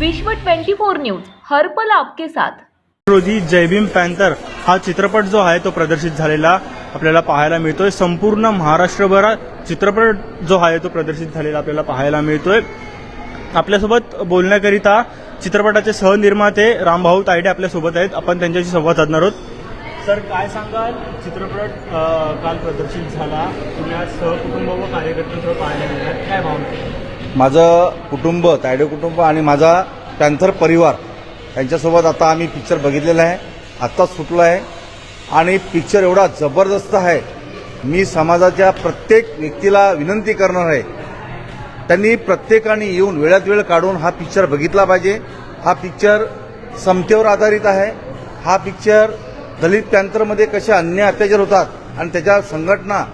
विश्व 24 न्यूज हरपल आपके साथ. रोजी जयभीम पॅन्थर हा चित्रपट जो आहे तो प्रदर्शित झालेला आपल्याला पाहायला मिळतोय. संपूर्ण महाराष्ट्रभरात चित्रपट जो आहे तो प्रदर्शित झालेला आपल्याला पाहायला मिळतोय. आपल्यासोबत बोलण्याकरिता चित्रपटाचे सहनिर्माते रामभाऊ तायडे आपल्यासोबत आहेत. आपण त्यांच्याशी संवाद साधणार आहोत. सर काय सांगाल? चित्रपट काल प्रदर्शित झाला. तुम्ही सहकुटुंब व कार्यकर्त्यांसह पाहायला मिळतात काय भावना? माझं कुटुंब तायडे कुटुंब आणि माझा पॅन्थर परिवार यांच्यासोबत आता आम्ही पिक्चर बघितलेला आहे. आत्ताच सुटलो आहे. आणि पिक्चर एवढा जबरदस्त आहे. मी समाजाच्या प्रत्येक व्यक्तीला विनंती करणार आहे. त्यांनी प्रत्येकाने येऊन वेळात वेळ काढून हा पिक्चर बघितला पाहिजे. हा पिक्चर समतेवर आधारित आहे. हा पिक्चर दलित पॅन्थरमध्ये कसे अन्याय अत्याचार होतात आणि त्याच्या संघटना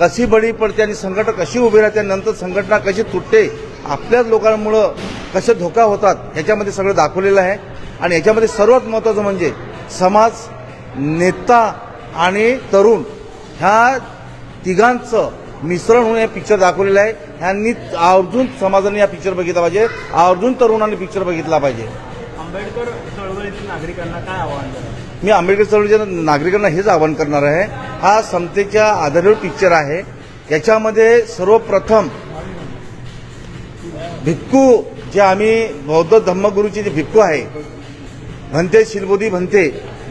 कशी बळी पडते आणि संघटना कशी उभी राहते नंतर संघटना कशी तुटते आपल्याच लोकांमुळं कसे धोका होतात ह्याच्यामध्ये सगळं दाखवलेलं आहे. आणि याच्यामध्ये सर्वात महत्त्वाचं म्हणजे समाज नेता आणि तरुण ह्या तिघांचं मिश्रण होऊन हे पिक्चर दाखवलेलं आहे. ह्यांनी आवर्जून समाजाने हा पिक्चर बघितला पाहिजे. आवर्जून तरुणांनी पिक्चर बघितला पाहिजे. आंबेडकर चळवळीतील नागरिकांना काय आवाहन मी आंबेडकर चळवळीच्या नागरिकांना हेच आवाहन करणार आहे. हा समतेच्या आधारित पिक्चर आहे. याच्यामध्ये सर्वप्रथम भिक्खू जे आम्ही बौद्ध धम्मगुरूचे जे भिक्खू आहे भंते शिलबोधी भंते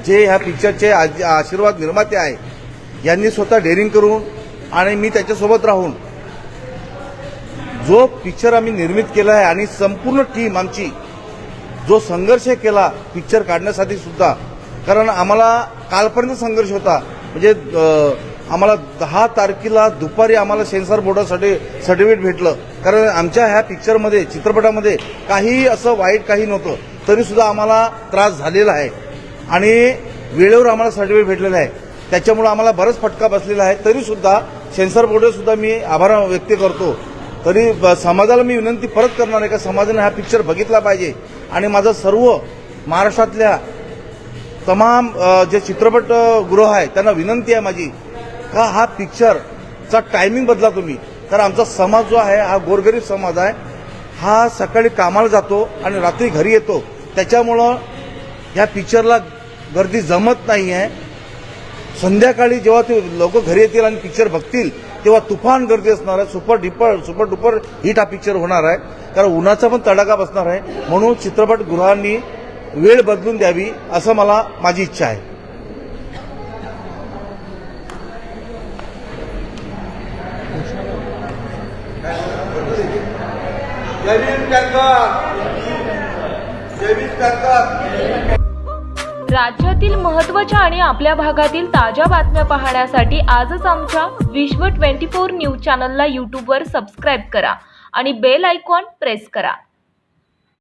जे ह्या पिक्चरचे आज- आशीर्वाद निर्माते आहे यांनी स्वतः डेअरिंग करून आणि मी त्याच्यासोबत राहून जो पिक्चर आम्ही निर्मित केला आहे आणि संपूर्ण टीम आमची जो संघर्ष केला पिक्चर काढण्यासाठी सुद्धा. कारण आम्हाला कालपर्यंत संघर्ष होता. म्हणजे आम्हाला दहा तारखेला दुपारी आम्हाला सेन्सर बोर्डासाठी सर्टिफिकेट भेटलं. कारण आमच्या ह्या पिक्चरमध्ये चित्रपटामध्ये काही असं वाईट काही नव्हतं. तरी सुद्धा आम्हाला त्रास झालेला आहे. आणि वेळेवर आम्हाला सर्टिफिकेट भेटलेलं आहे. त्याच्यामुळे आम्हाला बरंच फटका बसलेला आहे. तरी सुद्धा सेन्सर बोर्डसुद्धा मी आभार व्यक्त करतो. तरी ब- समाजाला मी विनंती परत करणार आहे का? समाजाने हा पिक्चर बघितला पाहिजे. आणि माझं सर्व महाराष्ट्रातल्या तमाम जे चित्रपटगृह आहे त्यांना विनंती आहे माझी का हा पिक्चरचा टायमिंग बदला तुम्ही. तर आमचा समाज जो आहे हा गोरगरीब समाज आहे हा सकाळी कामाला जातो आणि रात्री घरी येतो. त्याच्यामुळं ह्या पिक्चरला गर्दी जमत नाही आहे संध्याकाळी जेव्हा ते लोक घरी येतील आणि पिक्चर बघतील तेव्हा तुफान गर्दी असणार आहे super duper super duper hit हा पिक्चर होणार आहे. कारण उन्हाचा पण तडाखा बसणार आहे. म्हणून चित्रपटगृहांनी वेळ बदलून द्यावी असं मला माझी इच्छा आहे. राज्यातील महत्त्वाच्या आणि आपल्या भागातील ताज्या बातम्या पाहण्यासाठी आजच आमच्या विश्व 24 न्यूज चॅनलला यूट्यूबवर सबस्क्राईब करा आणि बेल आयकॉन प्रेस करा.